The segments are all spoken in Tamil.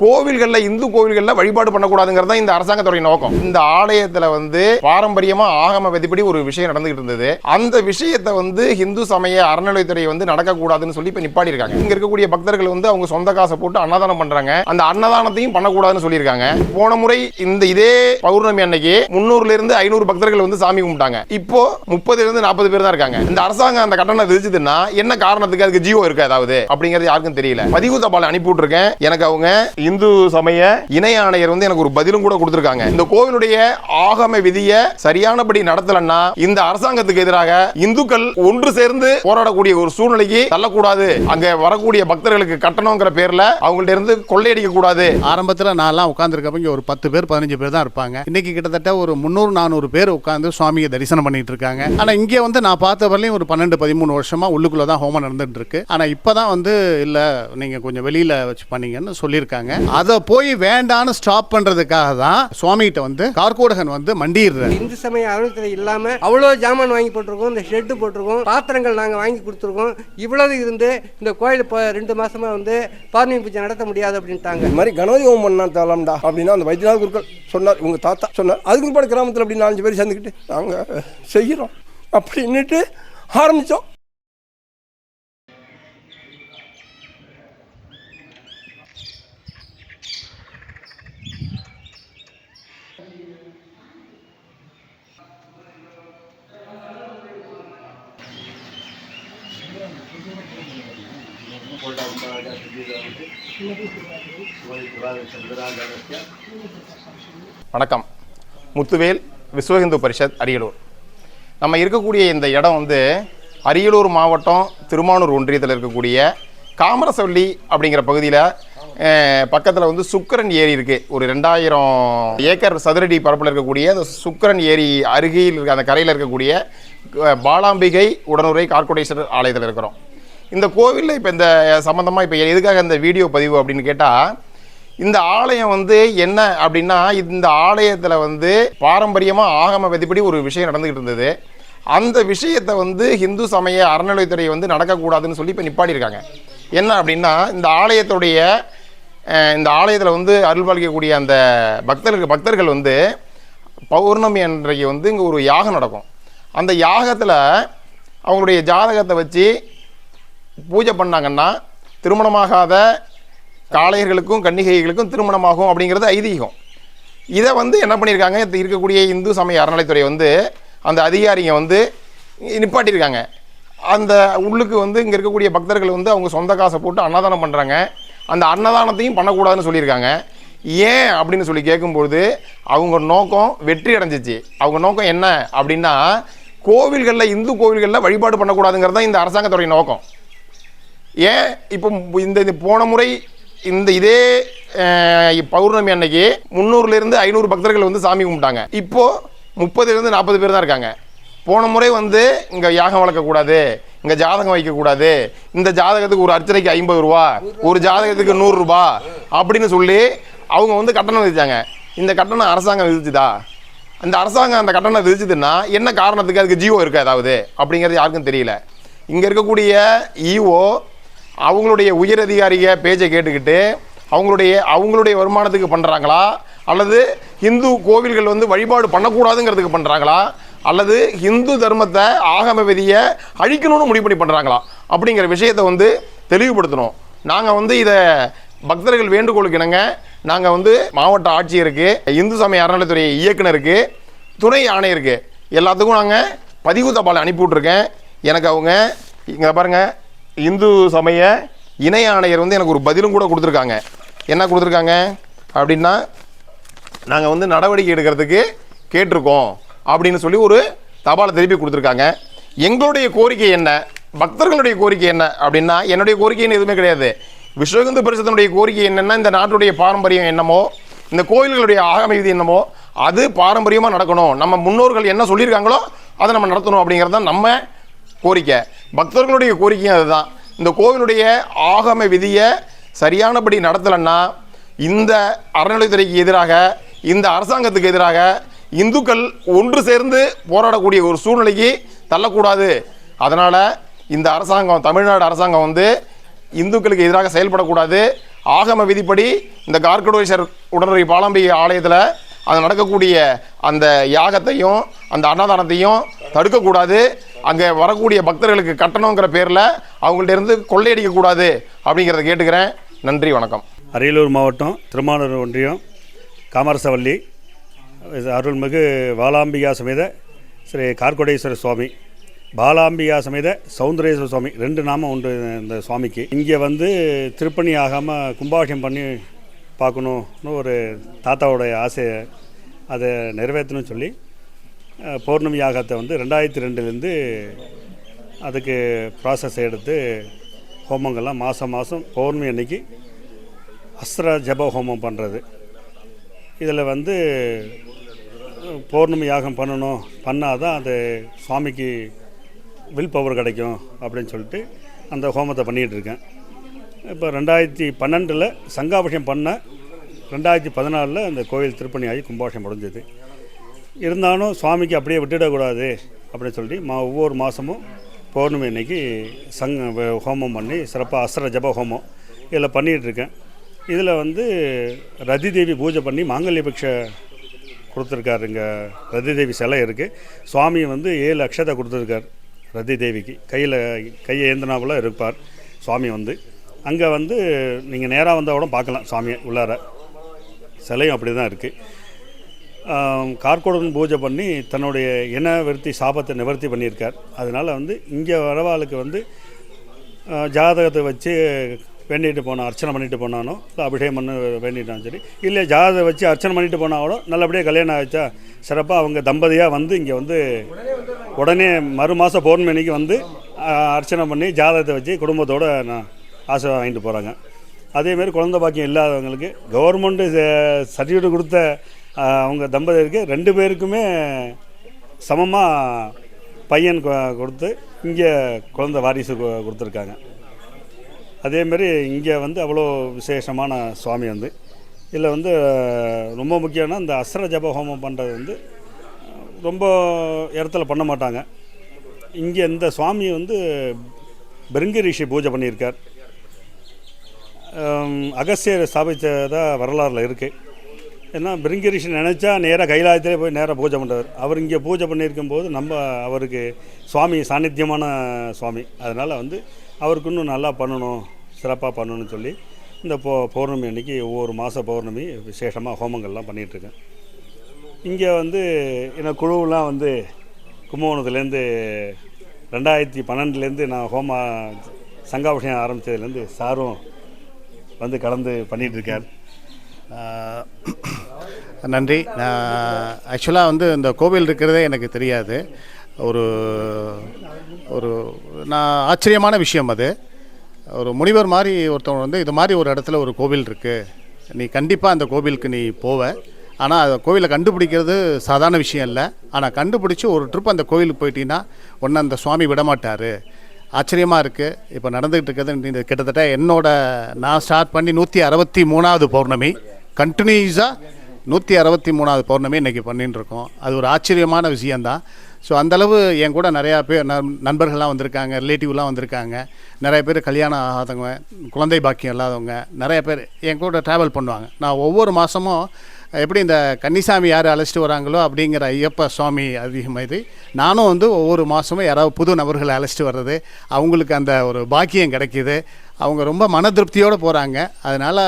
கோவில்களில் இந்து கோவில்களில் வழிபாடு பண்ணக்கூடாதுங்கிறது தான் இந்த அரசாங்கத்துடைய நோக்கம். இந்த ஆலயத்தில் வந்து பாரம்பரியமாக ஆகம விதிப்படி ஒரு விஷயம் நடந்துகிட்டு இருந்தது. அந்த விஷயத்தை வந்து இந்து சமய அறநிலைத்துறை வந்து நடக்கக்கூடாதுன்னு சொல்லி இப்போ நிப்பாடி இருக்காங்க இங்கே இருக்கக்கூடிய பக்தர்கள் வந்து அவங்க சொந்த காசை போட்டு அன்னதானம் பண்ணுறாங்க அந்த அன்னதானத்தையும் பண்ணக்கூடாதுன்னு சொல்லியிருக்காங்க. போன முறை இந்த இதே பௌர்ணமி அன்னைக்கு முந்நூறுலேருந்து ஐநூறு பக்தர்கள் வந்து சாமி கும்பிட்டாங்க. இப்போ முப்பதுலேருந்து நாற்பது பேர் தான் இருக்காங்க. இந்த அரசாங்கம் அந்த கட்டணம் விதிச்சதுன்னா என்ன காரணத்துக்கு அதுக்கு ஜீவோ இருக்கு அதாவது அப்படிங்கிறது யாருக்கும் தெரியல. பதிவு தபால் அனுப்பி விட்டுருக்கேன் எனக்கு அவங்க இந்து சமய இணை ஆணையர் வந்து எனக்கு ஒரு பதிலும் கூட கொடுத்திருக்காங்க. இந்த கோவிலுடைய ஆகம விதியை சரியானபடி நடத்தலன்னா இந்த அரசாங்கத்துக்கு எதிராக இந்துக்கள் ஒன்று சேர்ந்து போராடக்கூடிய ஒரு சூழ்நிலைக்கு தள்ளக்கூடாது. அங்க வரக்கூடிய பக்தர்களுக்கு கட்டணங்கிற பேர்ல அவங்கள்ட்ட இருந்து கொள்ளையடிக்க கூடாது. ஆரம்பத்தில் நான்லாம் உட்காந்துருக்கப்ப இங்கே ஒரு பத்து பேர் பதினஞ்சு பேர் தான் இருப்பாங்க. இன்னைக்கு கிட்டத்தட்ட ஒரு முந்நூறு நானூறு பேர் உட்காந்து சுவாமியை தரிசனம் பண்ணிட்டு இருக்காங்க. ஆனால் இங்கே வந்து நான் பார்த்த வரலையும் ஒரு பன்னெண்டு பதிமூணு வருஷமா உள்ளுக்குள்ள தான் ஹோமம் நடந்துட்டு இருக்கு. ஆனால் இப்போ தான் வந்து இல்லை நீங்கள் கொஞ்சம் வெளியில் வச்சு பண்ணீங்கன்னு சொல்லியிருக்காங்க. அதை போய் வேண்டான்னு ஸ்டாப் பண்ணுறதுக்காக தான் சுவாமிகிட்ட வந்து கார்கோடகன் வந்து மண்டிடுறாரு இந்து சமய அறநிலையத்துறை இல்லாம அவ்வளோ ஜாமான் வாங்கி போட்டிருக்கோம் இந்த ஷெட்டு போட்டிருக்கோம் பாத்திரங்கள் நாங்கள் வாங்கி கொடுத்துருக்கோம். இவ்வளவு இருந்து இந்த கோயில் இப்போ ரெண்டு மாசமா வந்து பௌர்ணமி பூஜை நடத்த முடியாது அப்படின்ட்டாங்க. இந்த மாதிரி கணபதி ஹோமம் பண்ணா தேவலாம்டா அப்படின்னா அந்த வைத்தியநாத குருக்கள் சொன்னார் உங்கள் தாத்தா சொன்னார். அதுக்கு பிற்பாடு கிராமத்தில் அப்படி நாலஞ்சு பேர் சேர்ந்துக்கிட்டு நாங்கள் செய்கிறோம் அப்படின்னுட்டு ஆரம்பித்தோம் வணக்கம். முத்துவேல் விஸ்வஹிந்து பரிஷத் அரியலூர். நம்ம இருக்கக்கூடிய இந்த இடம் வந்து அரியலூர் மாவட்டம் திருமானூர் ஒன்றியத்தில் இருக்கக்கூடிய காமரசவள்ளி அப்படிங்கிற பகுதியில் பக்கத்தில் வந்து சுக்கரன் ஏரி இருக்குது ஒரு ரெண்டாயிரம் ஏக்கர் சதுரடி பரப்பில் இருக்கக்கூடிய அந்த சுக்கரன் ஏரி அருகில் இருக்க அந்த கரையில் இருக்கக்கூடிய பாலாம்பிகை உடனுரை கார்கோடேஸ்வரர் ஆலயத்தில் இருக்கிறோம். இந்த கோவிலில் இப்போ இந்த சம்மந்தமாக இப்போ எதுக்காக இந்த வீடியோ பதிவு அப்படின்னு கேட்டால் இந்த ஆலயம் வந்து என்ன அப்படின்னா இந்த ஆலயத்தில் வந்து பாரம்பரியமாக ஆகம விதிப்படி ஒரு விஷயம் நடந்துக்கிட்டு இருந்தது. அந்த விஷயத்தை வந்து இந்து சமய அறநிலைத்துறை வந்து நடக்கக்கூடாதுன்னு சொல்லி இப்போ நிப்பாடி இருக்காங்க என்ன அப்படின்னா இந்த ஆலயத்துடைய இந்த ஆலயத்தில் வந்து அருள்பாலிக்கக்கூடிய அந்த பக்தர்கள் பக்தர்கள் வந்து பௌர்ணமி அன்றைக்கு வந்து இங்கே ஒரு யாகம் நடக்கும். அந்த யாகத்தில் அவங்களுடைய ஜாதகத்தை வச்சு பூஜை பண்ணாங்கன்னா திருமணமாகாத காளையர்களுக்கும் கன்னிகைகளுக்கும் திருமணமாகும் அப்படிங்கிறது ஐதீகம். இதை வந்து என்ன பண்ணியிருக்காங்க? இருக்கக்கூடிய இந்து சமய அறநிலைத்துறை வந்து அந்த அதிகாரிங்க வந்து நிப்பாட்டியிருக்காங்க. அந்த உள்ளுக்கு வந்து இங்கே இருக்கக்கூடிய பக்தர்கள் வந்து அவங்க சொந்த காசை போட்டு அன்னதானம் பண்ணுறாங்க அந்த அன்னதானத்தையும் பண்ணக்கூடாதுன்னு சொல்லியிருக்காங்க. ஏன் அப்படின்னு சொல்லி கேட்கும்பொழுது அவங்க நோக்கம் வெற்றி அடைஞ்சிச்சு. அவங்க நோக்கம் என்ன அப்படின்னா கோவில்களில் இந்து கோவில்களில் வழிபாடு பண்ணக்கூடாதுங்கிறது தான் இந்த அரசாங்கத்துடைய நோக்கம். ஏன் இப்போ இந்த இந்த போன முறை இந்த இதே பௌர்ணமி அன்னைக்கு முந்நூறுலேருந்து ஐநூறு பக்தர்கள் வந்து சாமி கும்பிட்டாங்க. இப்போது முப்பதுலேருந்து நாற்பது பேர் தான் இருக்காங்க. போன முறை வந்து இங்கே யாகம் வளர்க்கக்கூடாது இங்கே ஜாதகம் வைக்கக்கூடாது இந்த ஜாதகத்துக்கு ஒரு அர்ச்சனைக்கு ஐம்பது ரூபா ஒரு ஜாதகத்துக்கு நூறுரூபா அப்படின்னு சொல்லி அவங்க வந்து கட்டணம் விதித்தாங்க இந்த கட்டணம் அரசாங்கம் விதிச்சுதா? அந்த அரசாங்கம் அந்த கட்டணம் விதிச்சதுன்னா என்ன காரணத்துக்கு அதுக்கு ஜியோ இருக்கா ஏதாவது? அப்படிங்கிறது யாருக்கும் தெரியல. இங்கே இருக்கக்கூடிய இஓ அவங்களுடைய உயர் அதிகாரிக பேச்சை கேட்டுக்கிட்டு அவங்களுடைய அவங்களுடைய வருமானத்துக்கு பண்ணுறாங்களா அல்லது இந்து கோவில்கள் வந்து வழிபாடு பண்ணக்கூடாதுங்கிறதுக்கு பண்ணுறாங்களா அல்லது இந்து தர்மத்தை ஆகம விதியை அழிக்கணும்னு முடிவு பண்ணி பண்ணுறாங்களா அப்படிங்கிற விஷயத்தை வந்து தெளிவுபடுத்தணும். நாங்கள் வந்து இதை பக்தர்கள் வேண்டுகோளுக்கு இணங்க நாங்கள் வந்து மாவட்ட ஆட்சியருக்கு இந்து சமய அறநிலைத்துறை இயக்குனருக்கு துணை ஆணையருக்கு எல்லாத்துக்கும் நாங்கள் பதிவு தபால் அனுப்பி விட்ருக்கேன் எனக்கு அவங்க இங்கே பாருங்கள் இந்து சமய இணை ஆணையர் வந்து எனக்கு ஒரு பதிலும் கூட கொடுத்துருக்காங்க. என்ன கொடுத்துருக்காங்க? அப்படின்னா நாங்கள் வந்து நடவடிக்கை எடுக்கிறதுக்கு கேட்டிருக்கோம். அப்படின்னு சொல்லி ஒரு தபாலை திருப்பி கொடுத்துருக்காங்க. எங்களுடைய கோரிக்கை என்ன? பக்தர்களுடைய கோரிக்கை என்ன? அப்படின்னா என்னுடைய கோரிக்கைன்னு எதுவுமே கிடையாது. விஸ்வகந்து பரிசத்தினுடைய கோரிக்கை என்னென்னா இந்த நாட்டுடைய பாரம்பரியம் என்னமோ இந்த கோயில்களுடைய ஆகம விதி என்னமோ அது பாரம்பரியமாக நடக்கணும். நம்ம முன்னோர்கள் என்ன சொல்லியிருக்காங்களோ அதை நம்ம நடத்தணும் அப்படிங்கிறது தான் நம்ம கோரிக்கை. பக்தர்களுடைய கோரிக்கையும் அதுதான். இந்த கோவிலுடைய ஆகம விதியை சரியானபடி நடத்தலைன்னா இந்த அறநிலைத்துறைக்கு எதிராக இந்த அரசாங்கத்துக்கு எதிராக இந்துக்கள் ஒன்று சேர்ந்து போராடக்கூடிய ஒரு சூழ்நிலைக்கு தள்ளக்கூடாது. அதனால் இந்த அரசாங்கம் தமிழ்நாடு அரசாங்கம் வந்து இந்துக்களுக்கு எதிராக செயல்படக்கூடாது. ஆகம விதிப்படி இந்த கார்கடோஸ்வர் உடனடி பாலம்பிகை ஆலயத்தில் அது நடக்கக்கூடிய அந்த யாகத்தையும் அந்த அன்னதானத்தையும் தடுக்கக்கூடாது. அங்கே வரக்கூடிய பக்தர்களுக்கு கட்டணங்கிற பேரில் அவங்கள்ட்ட இருந்து கொள்ளையடிக்கக்கூடாது அப்படிங்கிறத கேட்டுக்கிறேன். நன்றி வணக்கம். அரியலூர் மாவட்டம் திருமானூர் ஒன்றியம் காமரசவல்லி அருள்மிகு வாலாம்பிகா சமேத ஸ்ரீ கார்கோடேஸ்வரர் சுவாமி பாலாம்பிகா சமேத சௌந்தரேஸ்வர சுவாமி ரெண்டு நாமம் உண்டு இந்த சுவாமிக்கு. இங்கே வந்து திருப்பணி ஆகாமல் கும்பாபிஷேகம் பண்ணி பார்க்கணுன்னு ஒரு தாத்தாவோடைய ஆசையை அதை நிறைவேற்றணும்னு சொல்லி பௌர்ணமி யாகத்தை வந்து ரெண்டாயிரத்தி ரெண்டுலேருந்து அதுக்கு ப்ராசஸ் எடுத்து ஹோமங்கள்லாம் மாதம் மாதம் பௌர்ணமி அன்னைக்கு அஸ்திர ஜப ஹோமம் பண்ணுறது இதில் வந்து பௌர்ணமி யாகம் பண்ணணும் பண்ணால் தான் அது சுவாமிக்கு வில் பவர் கிடைக்கும் அப்படின்னு சொல்லிட்டு அந்த ஹோமத்தை பண்ணிகிட்டு இருக்கேன். இப்போ ரெண்டாயிரத்தி பன்னெண்டில் சங்காபிஷம் பண்ண ரெண்டாயிரத்தி பதினாலில் அந்த கோயில் திருப்பணி ஆகி கும்பாபிஷம் முடிஞ்சது. இருந்தாலும் சுவாமிக்கு அப்படியே விட்டுடக்கூடாது அப்படின்னு சொல்லி மா ஒவ்வொரு மாதமும் பௌர்ணமி அன்னைக்கு சங் ஹோமம் பண்ணி சிறப்பாக அஸ்ர ஜப ஹோமம் இதில் பண்ணிகிட்ருக்கேன். இதில் வந்து ரதி தேவி பூஜை பண்ணி மாங்கல்ய பக்ஷ கொடுத்துருக்காரு இங்கே ரதி தேவி சிலை இருக்குது சுவாமி வந்து ஏழு அக்ஷதை கொடுத்துருக்கார் ரதி தேவிக்கு. கையில் கையை ஏந்தினாப்புல இருப்பார் சுவாமி வந்து. அங்கே வந்து நீங்கள் நேராக வந்தால் கூட பார்க்கலாம் சுவாமியை உள்ளார. சிலையும் அப்படி தான் இருக்குது கார்கோடன் பூஜை பண்ணி தன்னுடைய இன விருத்தி சாபத்தை நிவர்த்தி பண்ணியிருக்கார். அதனால் வந்து இங்கே வரவாளுக்கு வந்து ஜாதகத்தை வச்சு வேண்டிட்டு போனால் அர்ச்சனை பண்ணிட்டு போனானோ இல்லை அபிஷேகம் பண்ண வேண்டிட்டான் சரி இல்லை ஜாதகத்தை வச்சு அர்ச்சனை பண்ணிட்டு போனாலும் நல்லபடியாக கல்யாணம் ஆச்சா சிறப்பாக அவங்க தம்பதியாக வந்து இங்கே வந்து உடனே மறு மாதம் பௌர்ணமிக்கு வந்து அர்ச்சனை பண்ணி ஜாதகத்தை வச்சு குடும்பத்தோடு நான் ஆசை வாங்கிட்டு போகிறாங்க அதேமாரி குழந்தை பாக்கியம் இல்லாதவங்களுக்கு கவர்மெண்ட்டு சர்டிஃபிகேட் கொடுத்த அவங்க தம்பதியருக்கு ரெண்டு பேருக்குமே சமமாக பையன் கொ- கொடுத்து இங்கே குழந்தை வாரிசு கொ- கொடுத்துருக்காங்க. அதேமாரி இங்கே வந்து அவ்வளோ விசேஷமான சுவாமி வந்து இதில் வந்து ரொம்ப முக்கியம்னா இந்த அஸ்ர ஜப ஹோமம் பண்ணுறது வந்து ரொம்ப இடத்துல பண்ண மாட்டாங்க. இங்கே இந்த சுவாமி வந்து பிருங்கி ரிஷி பூஜை பண்ணியிருக்கார். அகஸ்தியர் ஸ்தாபித்ததாக வரலாறில் இருக்குது ஏன்னா பிருங்கி நினச்சா நேராக கைலாயத்திலே போய் நேராக பூஜை பண்ணுறார் அவர் இங்கே பூஜை பண்ணியிருக்கும் போது நம்ம அவருக்கு சுவாமி சாநித்தியமான சுவாமி. அதனால் வந்து அவருக்கு இன்னும் நல்லா பண்ணணும் சிறப்பாக பண்ணணும்னு சொல்லி இந்த பௌ பௌர்ணமி அன்றைக்கி ஒவ்வொரு மாத பௌர்ணமி விசேஷமாக ஹோமங்கள்லாம் பண்ணிகிட்ருக்கேன் இங்கே வந்து என்ன குழுவெலாம் வந்து கும்பகோணத்துலேருந்து ரெண்டாயிரத்தி பன்னெண்டுலேருந்து நான் ஹோமா சங்காபிஷேகம் ஆரம்பித்ததுலேருந்து சாரும் வந்து கலந்து பண்ணிகிட்ருக்கார் நன்றி. நான் நன்றி ஆக்சுவலாக வந்து இந்த கோவில் இருக்கிறதே எனக்கு தெரியாது. ஒரு ஒரு நான் ஆச்சரியமான விஷயம் அது. ஒரு முனிவர் மாதிரி ஒருத்தவங்க வந்து இது மாதிரி ஒரு இடத்துல ஒரு கோவில் இருக்குது நீ கண்டிப்பாக அந்த கோவிலுக்கு நீ போவ. ஆனால் அந்த கோவிலை கண்டுபிடிக்கிறது சாதாரண விஷயம் இல்லை. ஆனால் கண்டுபிடிச்சி ஒரு ட்ரிப் அந்த கோவிலுக்கு போயிட்டீங்கன்னா ஒன்று அந்த சுவாமி விடமாட்டார். ஆச்சரியமாக இருக்குது இப்போ நடந்துகிட்டு இருக்கிறது கிட்டத்தட்ட என்னோட நான் ஸ்டார்ட் பண்ணி நூற்றி அறுபத்தி மூணாவது பௌர்ணமி. கண்டினியூஸாக நூற்றி அறுபத்தி மூணாவது பௌர்ணமி இன்றைக்கி பண்ணின்னு இருக்கோம் அது ஒரு ஆச்சரியமான விஷயந்தான் ஸோ அந்தளவு என் கூட நிறையா பேர் நண்பர்கள்லாம் வந்திருக்காங்க ரிலேட்டிவ்லாம் வந்திருக்காங்க. நிறைய பேர் கல்யாணம் ஆகாதவங்க குழந்தை பாக்கியம் இல்லாதவங்க நிறைய பேர் என் கூட ட்ராவல் பண்ணுவாங்க. நான் ஒவ்வொரு மாதமும் எப்படி இந்த கன்னிசாமி யார் அழைச்சிட்டு வராங்களோ அப்படிங்கிற ஐயப்ப சுவாமி அதிகமாக நானும் வந்து ஒவ்வொரு மாதமும் யாராவது புது நபர்களை அழைச்சிட்டு வர்றது அவங்களுக்கு அந்த ஒரு பாக்கியம் கிடைக்கிது. அவங்க ரொம்ப மன திருப்தியோடு போகிறாங்க அதனால்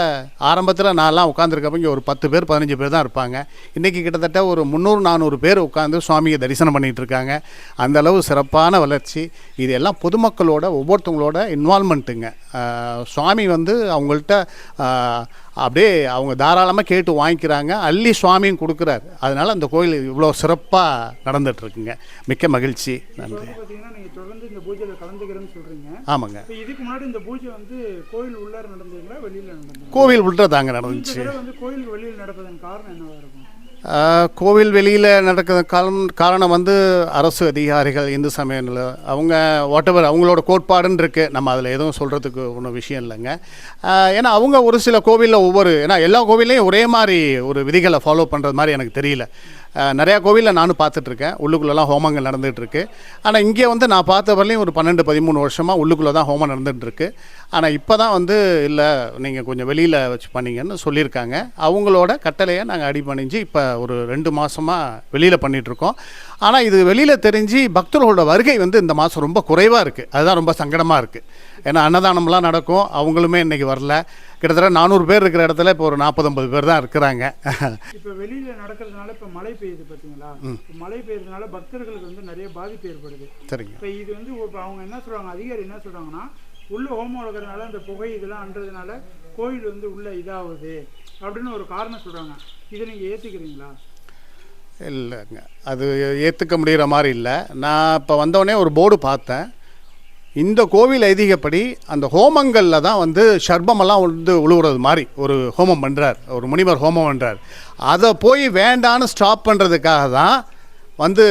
ஆரம்பத்தில் நான்லாம் உட்காந்துருக்கப்ப இங்கே ஒரு பத்து பேர் பதினஞ்சு பேர் தான் இருப்பாங்க. இன்றைக்கி கிட்டத்தட்ட ஒரு முந்நூறு நானூறு பேர் உட்காந்து சுவாமியை தரிசனம் பண்ணிகிட்டு இருக்காங்க. அந்த அளவு சிறப்பான வளர்ச்சி. இது எல்லாம் பொதுமக்களோட ஒவ்வொருத்தவங்களோட இன்வால்மெண்ட்டுங்க சுவாமி வந்து அவங்கள்ட்ட அப்படியே அவங்க தாராளமாக கேட்டு வாங்கிக்கிறாங்க. அள்ளி சுவாமியும் கொடுக்குறாரு. அதனால் அந்த கோயில் இவ்வளோ சிறப்பாக நடந்துகிட்ருக்குங்க மிக்க மகிழ்ச்சி. நன்றி. பார்த்தீங்கன்னா நீங்கள் தொடர்ந்து இந்த பூஜையில் கலந்துக்கிறேன்னு சொல்கிறீங்க ஆமாங்க. இதுக்கு முன்னாடி இந்த பூஜை வந்து கோயில் உள்ளார நடந்ததுங்களா வெளியில் நடந்தது கோவில் உள்ளதாங்க இந்த நடந்துச்சு வந்து வெளியில் நடப்பதன் காரணம் ஆஹ், கோவில் வெளியில் நடக்கிற காலம் காரணம் வந்து அரசு அதிகாரிகள் இந்து சமயங்களில். அவங்க வாட்டவர் அவங்களோட கோட்பாடுன்னு இருக்குது நம்ம அதில் எதுவும் சொல்கிறதுக்கு ஒன்றும் விஷயம் இல்லைங்க. ஏன்னா அவங்க ஒரு சில கோவிலில் ஒவ்வொரு ஏன்னா எல்லா கோவில்லையும் ஒரே மாதிரி ஒரு விதிகளை ஃபாலோ பண்ணுறது மாதிரி எனக்கு தெரியல. நிறையா கோவிலில் நானும் பார்த்துட்ருக்கேன். உள்ளுக்குள்ளெல்லாம் ஹோமங்கள் நடந்துகிட்ருக்கு ஆனால் இங்கே வந்து நான் பார்த்த வரலையும் ஒரு பன்னெண்டு பதிமூணு வருஷமாக உள்ளுக்குள்ளே தான் ஹோமம் நடந்துகிட்ருக்கு ஆனால் இப்போ தான் வந்து இல்லை நீங்கள் கொஞ்சம் வெளியில் வச்சு பண்ணீங்கன்னு சொல்லியிருக்காங்க. அவங்களோட கட்டளையை நாங்கள் அடிபணிஞ்சு இப்போ ஒரு ரெண்டு மாதமாக வெளியில் பண்ணிகிட்ருக்கோம் ஆனால் இது வெளியில் தெரிஞ்சு பக்தர்களோட வருகை வந்து இந்த மாதம் ரொம்ப குறைவாக இருக்குது அதுதான் ரொம்ப சங்கடமாக இருக்குது ஏன்னா அன்னதானம்லாம் நடக்கும். அவங்களுமே இன்றைக்கி வரல. கிட்டத்தட்ட நானூறு பேர் இருக்கிற இடத்துல இப்போ ஒரு நாற்பது ஐம்பது பேர் தான் இருக்கிறாங்க. இப்போ வெளியில நடக்கிறதுனால இப்போ மழை பெய்யுது பார்த்தீங்களா மழை பெய்யறதுனால பக்தர்களுக்கு வந்து நிறைய பாதிப்பு ஏற்படுது. சரிங்க. இப்போ இது வந்து இப்போ அவங்க என்ன சொல்றாங்க? அதிகாரி என்ன சொல்றாங்கன்னா உள்ள ஹோமம் வளர்க்குறதுனால அந்த புகை இதெல்லாம் அன்றதுனால கோயில் வந்து உள்ள இதாகுது. அப்படின்னு ஒரு காரணம் சொல்கிறாங்க இதை நீங்கள் ஏற்றுக்கிறீங்களா இல்லைங்க. அது ஏற்றுக்க முடிகிற மாதிரி இல்லை. நான் இப்போ வந்தோடனே ஒரு போர்டு பார்த்தேன். இந்த கோவில் ஐதீகப்படி அந்த ஹோமங்களில் தான் வந்து சர்பமெல்லாம் வந்து உழுவுறது மாதிரி ஒரு ஹோமம் பண்ணுறார் ஒரு முனிவர் ஹோமம் பண்ணுறார் அதை போய் வேண்டான்னு ஸ்டாப் பண்ணுறதுக்காக தான் வந்து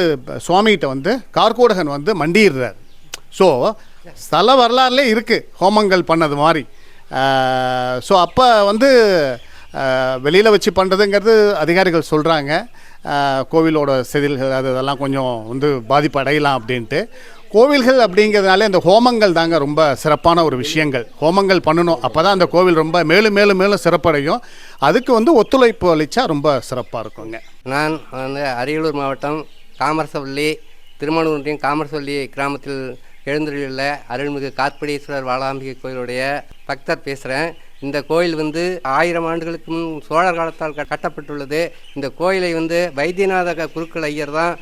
சுவாமிகிட்ட வந்து கார்கோடகன் வந்து மண்டிடுறார் ஸோ ஸ்தல வரலாறுலே இருக்குது ஹோமங்கள் பண்ணது மாதிரி. ஸோ அப்போ வந்து வெளியில் வச்சு பண்ணுறதுங்கிறது அதிகாரிகள் சொல்கிறாங்க கோவிலோட செதில்கள் அது இதெல்லாம் கொஞ்சம் வந்து பாதிப்பு அடையலாம் அப்படின்ட்டு. கோவில்கள் அப்படிங்கிறதுனால இந்த ஹோமங்கள் தாங்க ரொம்ப சிறப்பான ஒரு விஷயங்கள். ஹோமங்கள் பண்ணணும். அப்போ தான் அந்த கோவில் ரொம்ப மேலும் மேலும் மேலும் சிறப்படையும். அதுக்கு வந்து ஒத்துழைப்பு அளித்தா ரொம்ப சிறப்பாக இருக்குங்க. நான் வந்து அரியலூர் மாவட்டம் காமரசவல்லி திருமணூரின் காமரசவள்ளி கிராமத்தில் எழுந்துள்ள அருள்மிகு கார்ப்படீஸ்வரர் வாளாம்பிகை கோயிலுடைய பக்தர் பேசுகிறேன் இந்த கோயில் வந்து ஆயிரம் ஆண்டுகளுக்கு முன் சோழர் காலத்தால் கட்டப்பட்டுள்ளது. இந்த கோயிலை வந்து வைத்தியநாத குருக்கள் ஐயர் தான்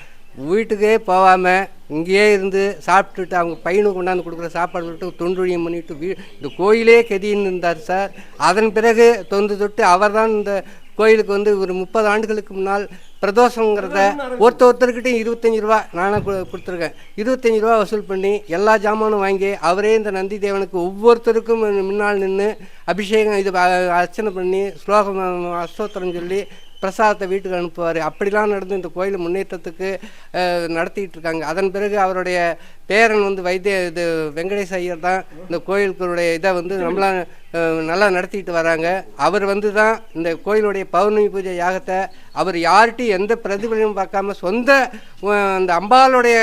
வீட்டுக்கே போகாமல் இங்கேயே இருந்து சாப்பிட்டுட்டு அவங்க பையனுக்கு கொண்டாந்து கொடுக்குற சாப்பாடு விட்டு தொண்டுழியம் பண்ணிட்டு வீ இந்த கோயிலே கெதின்னு இருந்தார் சார். அதன் பிறகு தொன்று தொட்டு அவர் தான் இந்த கோயிலுக்கு வந்து ஒரு முப்பது ஆண்டுகளுக்கு முன்னால் பிரதோஷங்கிறத ஒருத்தர் ஒருத்தர்கிட்டையும் இருபத்தஞ்சி ரூபா நானே கொடுத்துருக்கேன். இருபத்தஞ்சி ரூபா வசூல் பண்ணி எல்லா ஜாமானும் வாங்கி அவரே இந்த நந்தி தேவனுக்கு ஒவ்வொருத்தருக்கும் முன்னால் நின்று அபிஷேகம் இது அர்ச்சனை பண்ணி ஸ்லோகம் அஸ்தோத்திரம் சொல்லி பிரசாதத்தை வீட்டுக்கு அனுப்புவார். அப்படிலாம் நடந்து இந்த கோயில் முன்னேற்றத்துக்கு அஹ், நடத்திட்டு இருக்காங்க. அதன் பிறகு அவருடைய பேரன் வந்து வைத்திய இது வெங்கடேஷ் ஐயர் தான். இந்த கோயிலுக்குடைய இதை வந்து நம்மளா நல்லா நடத்திட்டு வராங்க. அவர் வந்து தான் இந்த கோயிலுடைய பௌர்ணமி பூஜை யாகத்தை அவர் யார்கிட்டையும் எந்த பிரதிபலனும் பார்க்காம சொந்த அந்த அம்பாளுடைய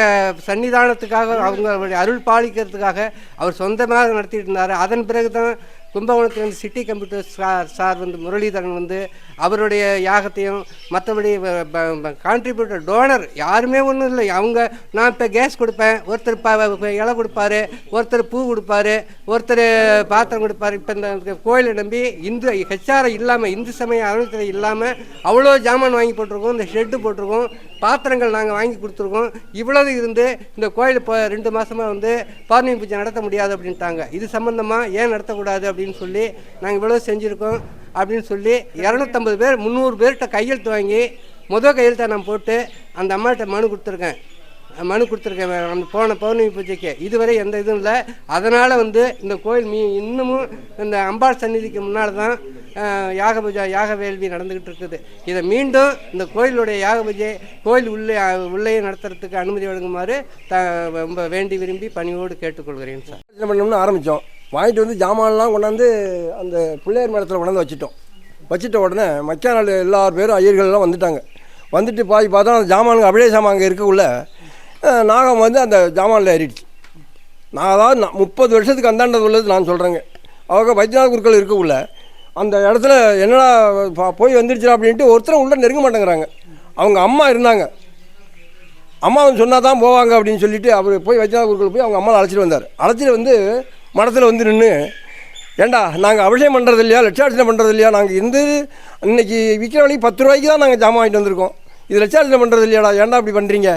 சன்னிதானத்துக்காக அவங்களுடைய அருள் பாலிக்கிறதுக்காக அவர் சொந்தமாக நடத்திட்டு இருந்தார். அதன் பிறகு தான் கும்பகோணத்தில் வந்து சிட்டி கம்ப்யூட்டர் சார் சார் வந்து முரளிதரன் வந்து அவருடைய யாகத்தையும் மற்றபடி கான்ட்ரிபியூட்டர் டோனர் யாருமே ஒன்றும் இல்லை. அவங்க நான் இப்போ கேஸ் கொடுப்பேன் ஒருத்தர் ஒருத்தர் ப- இலை கொடுப்பாரு ஒருத்தர் பூ கொடுப்பாரு ஒருத்தர் பாத்திரம் கொடுப்பாரு. இப்போ இந்த கோயிலை நம்பி இந்து ஹெச்ஆர் இல்லாமல் இந்து சமய அறநிலையத்துறை இல்லாமல் அவ்வளோ ஜாமான் வாங்கி போட்டிருக்கோம் இந்த ஷெட்டு போட்டிருக்கோம் பாத்திரங்கள் நாங்கள் வாங்கி கொடுத்துருக்கோம். இவ்வளவு இருந்து இந்த கோயில் இப்போ ரெண்டு மாதமாக வந்து பௌர்ணமி பூஜை நடத்த முடியாது அப்படின்ட்டாங்க. இது சம்மந்தமாக ஏன் நடத்தக்கூடாது அப்படின்னு சொல்லி நாங்கள் இவ்வளோ செஞ்சுருக்கோம் அப்படின்னு சொல்லி இரநூத்தம்பது பேர் முந்நூறு பேர்கிட்ட கையெழுத்து வாங்கி முதல் கையெழுத்தை நான் போட்டு அந்த அம்மாட்ட மனு கொடுத்துருக்கேன். மனு கொடுத்துருக்கேன் அந்த போன பௌர்ணமி பூஜைக்கு. இதுவரை எந்த இதுவும் இல்லை. அதனால் வந்து இந்த கோயில் மீ இன்னமும் இந்த அம்பாள் சந்நிதிக்கு முன்னால் தான் யாக பூஜா யாக வேள்வி நடந்துக்கிட்டு இருக்குது. இதை மீண்டும் இந்த கோயிலுடைய யாக பூஜை கோயில் உள்ளே உள்ளேயே உள்ளே நடத்துறதுக்கு அனுமதி வழங்குமாறு த ரொம்ப வேண்டி விரும்பி பணியோடு கேட்டுக்கொள்கிறேன் சார். என்ன பண்ணோம்னு ஆரம்பித்தோம் வாங்கிட்டு வந்து ஜாமான்லாம் கொண்டாந்து அந்த பிள்ளையார் மடத்தில் கொண்டாந்து வச்சுட்டோம். வச்சுட்ட உடனே மக்கா நாள் எல்லார் பேரும் ஐயர்கள்லாம் வந்துட்டாங்க. வந்துட்டு பாதி பார்த்தா அந்த ஜாமானுங்க அப்படியே சாமான் அங்கே இருக்கக்குள்ள நாகம் வந்து அந்த ஜாமானில் ஏறிடுச்சு. நான் அதாவது நான் முப்பது வருஷத்துக்கு அந்தாண்டது உள்ளது நான் சொல்கிறேங்க அவங்க வைத்தியநாத குருக்கள் இருக்கக்குள்ள அந்த இடத்துல என்னடா போய் வந்துருச்சுடா அப்படின்ட்டு ஒருத்தரும் உள்ளே நெருங்க மாட்டேங்கிறாங்க. அவங்க அம்மா இருந்தாங்க. அம்மா வந்து சொன்னால் தான் போவாங்க அப்படின்னு சொல்லிட்டு அவர் போய் வைத்தியநாத குருக்கள் போய் அவங்க அம்மாவை அழைச்சிட்டு வந்தார். அழைச்சிட்டு வந்து மடத்தில் வந்து நின்று ஏண்டா நாங்கள் அபிஷேகம் பண்ணுறது இல்லையா? லட்சார்ச்சனை பண்ணுறது இல்லையா? நாங்கள் இருந்து இன்றைக்கி விற்கிற வழிக்கு பத்து ரூபாய்க்கு தான் நாங்கள் ஜாமான் வாங்கிட்டு வந்திருக்கோம். இது லட்சார்ச்சனை பண்ணுறது இல்லையாடா? ஏன்டா அப்படி பண்ணுறீங்க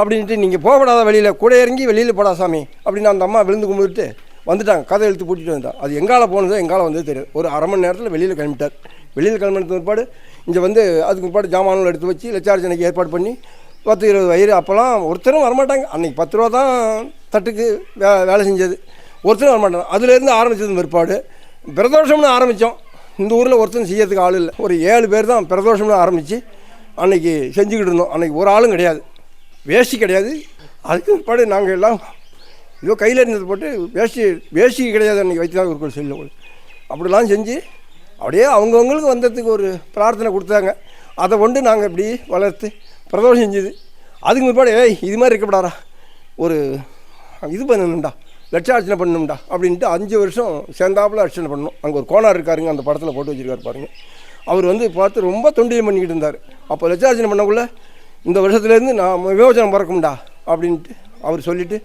அப்படின்ட்டு நீங்கள் போகப்படாத வெளியில் கூட இறங்கி வெளியில் போடா சாமி அப்படின்னு அந்த அம்மா விழுந்து கும்பிட்டு வந்துட்டாங்க. கதை எழுத்து பூட்டிட்டு வந்தா. அது எங்கால போனதோ எங்கால வந்தது தெரியும் ஒரு அரை மணி நேரத்தில் வெளியில் கிளம்பிட்டார். வெளியில் கிளம்பினது பிற்பாடு இங்கே வந்து அதுக்கு பிற்பாடு ஜாமான்கள் எடுத்து வச்சு லட்சார்ச்சனைக்கு ஏற்பாடு பண்ணி பத்து இருபது வயிறு அப்போல்லாம் ஒருத்தரும் வரமாட்டாங்க. அன்றைக்கி பத்து ரூபா தான் தட்டுக்கு வே வேலை செஞ்சது. ஒருத்தரும் வரமாட்டாங்க. அதுலேருந்து ஆரம்பித்தது பிற்பாடு பிரதோஷம்னு ஆரம்பித்தோம் இந்த ஊரில் ஒருத்தரும் செய்யறதுக்கு ஆள் இல்லை. ஒரு ஏழு பேர் தான் பிரதோஷம்னு ஆரம்பித்து அன்றைக்கி செஞ்சுக்கிட்டு இருந்தோம். அன்றைக்கி ஒரு ஆளும் கிடையாது. வேஷ்டி கிடையாது. அதுக்கு பிற்பாடு நாங்கள் எல்லாம் ஏதோ கையில் இருந்தது போட்டு வேஷ்டி வேஷ்டி கிடையாது அன்றைக்கி வைத்தியநாத குருக்கள் செல்ல அப்படிலாம் செஞ்சு அப்படியே அவங்கவுங்களுக்கு வந்ததுக்கு ஒரு பிரார்த்தனை கொடுத்தாங்க. அதை கொண்டு நாங்கள் இப்படி வளர்த்து பிரதோஷம் செஞ்சுது. அதுக்கு முற்பாடு ஏய் இது மாதிரி இருக்கப்படாரா ஒரு இது பண்ணணும்டா. லட்சார்ச்சனை பண்ணணும்டா. அப்படின்ட்டு அஞ்சு வருஷம் சேர்ந்தாப்புல அர்ச்சனை பண்ணணும் அங்கே ஒரு கோனார் இருக்காருங்க அந்த படத்தில் போட்டு வச்சிருக்காரு பாருங்க. அவர் வந்து பார்த்து ரொம்ப தொண்டியம் பண்ணிக்கிட்டு இருந்தார். அப்போ லட்சார்ச்சனை பண்ணக்குள்ளே இந்த வருஷத்துலேருந்து நான் விமோசனம் பிறக்கும்டா அப்படின்ட்டு அவர் சொல்லிவிட்டு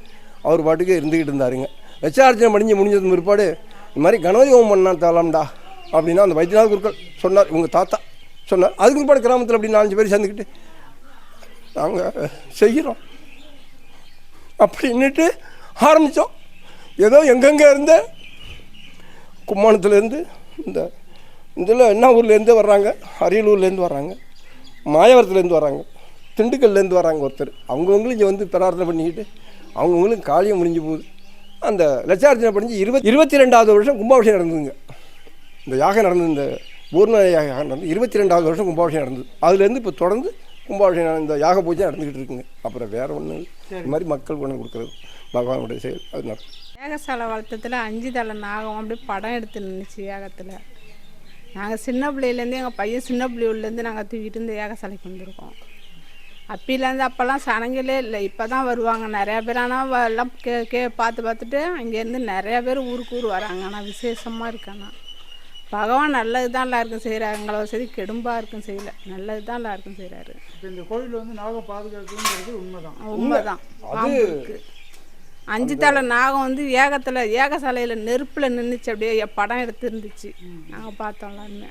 அவர் பாட்டுக்கு இருந்துக்கிட்டு இருந்தாருங்க. லட்சார்ச்சனை முடிஞ்சு முடிஞ்சது பிற்பாடு இந்த மாதிரி கணபதி ஹோமம் பண்ணா தரலாம்டா அப்படின்னா அந்த வைத்தியநாத குருக்கள் சொன்னார் உங்கள் தாத்தா சொன்னார். அதுக்கு பிற்பாடு கிராமத்தில் அப்படி நாலஞ்சு பேர் சேர்ந்துக்கிட்டு நாங்கள் செய்கிறோம். அப்படின்னுட்டு ஆரம்பித்தோம் ஏதோ எங்கெங்கே இருந்த கும்மாணத்துலேருந்து இந்த இதில் என்ன ஊர்லேருந்து வர்றாங்க அரியலூர்லேருந்து வர்றாங்க மாயவரத்துலேருந்து வர்றாங்க. திண்டுக்கல்லேருந்து வர்றாங்க ஒருத்தர். அவங்கவுங்களும் இங்கே வந்து பிரார்த்தனை பண்ணிக்கிட்டு அவங்கவுங்களும் காலியம் முடிஞ்சு போகுது. அந்த லட்சார்ச்சனை படிஞ்சு இருபத்தி இருபத்தி ரெண்டாவது வருஷம் கும்பாபிஷேகம் நடந்ததுங்க. இந்த யாகம் நடந்தது இந்த பூர்ண யாகம் நடந்து இருபத்தி ரெண்டாவது வருஷம் கும்பாபிஷேகம் நடந்தது. அதுலேருந்து இப்போ தொடர்ந்து கும்பாபிஷேகம் இந்த யாக பூஜை நடந்துக்கிட்டு இருக்குங்க. அப்புறம் வேறு ஒன்றும் இந்த மாதிரி மக்கள் கொண்டு கொடுக்குறது பகவானுடைய செயல் அது நடக்கும் ஏகசாலை வளர்த்தத்தில் அஞ்சு தலை நாகம் அப்படியே படம் எடுத்து நின்றுச்சு ஏகத்தில் நாங்கள் சின்ன பிள்ளையிலேருந்து எங்கள் பையன் சின்ன பிள்ளையிலேருந்து நாங்கள் தூக்கிட்டு இந்த ஏகசாலைக்கு வந்திருக்கோம். அப்பிலேருந்து அப்போல்லாம் சனங்களே இல்லை. இப்போ தான் வருவாங்க. நிறையா பேர். ஆனால் எல்லாம் கே கே பார்த்து பார்த்துட்டு அங்கேருந்து நிறையா பேர் ஊருக்கு ஊர் வராங்க. ஆனால் விசேஷமாக இருக்காண்ணா பகவான் நல்லது தான் எல்லாருக்கும் செய்கிறாரு எங்களை சரி கெடும்பாக இருக்கும் செய்யல. நல்லது தான் எல்லாருக்கும் செய்கிறாரு இந்த கோயில் வந்து நாக பாதுகாக்குங்கிறது உண்மைதான். உண்மைதான். இருக்கு அஞ்சு தலை நாகம் வந்து ஏகத்தில் ஏகசாலையில் நெருப்பில் நின்றுச்சு அப்படியே படம் எடுத்து இருந்துச்சு நாங்கள் பார்த்தோம் எல்லாருமே.